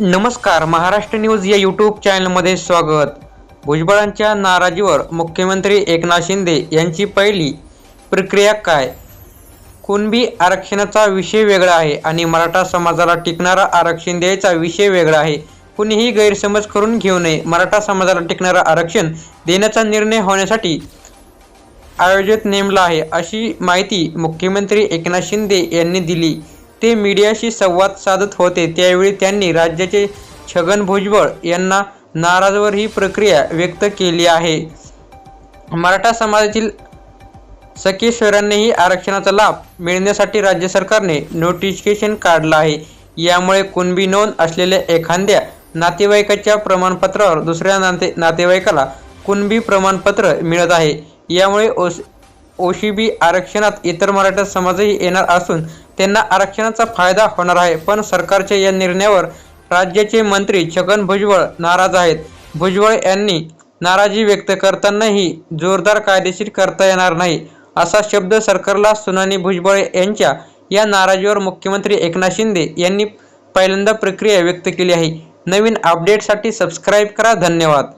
नमस्कार महाराष्ट्र न्यूज या यूट्यूब चॅनलमध्ये स्वागत. भुजबळांच्या नाराजीवर मुख्यमंत्री एकनाथ शिंदे यांची पहिली प्रक्रिया काय? कुणबी आरक्षणाचा विषय वेगळा आहे आणि मराठा समाजाला टिकणारा आरक्षण द्यायचा विषय वेगळा आहे. कुणीही गैरसमज करून घेऊ नये. मराठा समाजाला टिकणारा आरक्षण देण्याचा निर्णय होण्यासाठी आयोजित नेमला आहे अशी माहिती मुख्यमंत्री एकनाथ शिंदे यांनी दिली. ते मीडियाशी संवाद साधत होते. त्यावेळी त्यांनी राज्याचे छगन भुजबळ यांना नाराजवर ही प्रक्रिया व्यक्त केली आहे. मराठा समाजातील सखेश्वरांनीही आरक्षणाचा लाभ मिळण्यासाठी राज्य सरकारने नोटिफिकेशन काढलं आहे. यामुळे कुणबी नोंद असलेल्या एखाद्या नातेवाईकाच्या प्रमाणपत्रावर दुसऱ्या नाते नातेवाईकाला कुणबी प्रमाणपत्र मिळत आहे. यामुळे ओस ओशीबी आरक्षणात इतर मराठा समाजही येणार असून त्यांना आरक्षणाचा फायदा होणार आहे. पण सरकारच्या या निर्णयावर राज्याचे मंत्री छगन भुजबळ नाराज आहेत. भुजबळ यांनी नाराजी व्यक्त करतानाही जोरदार कायदेशीर करता येणार नाही असा शब्द सरकारला सुनानी भुजबळ यांच्या या नाराजीवर मुख्यमंत्री एकनाथ शिंदे यांनी पहिल्यांदा प्रक्रिया व्यक्त केली आहे. नवीन अपडेटसाठी सबस्क्राईब करा. धन्यवाद.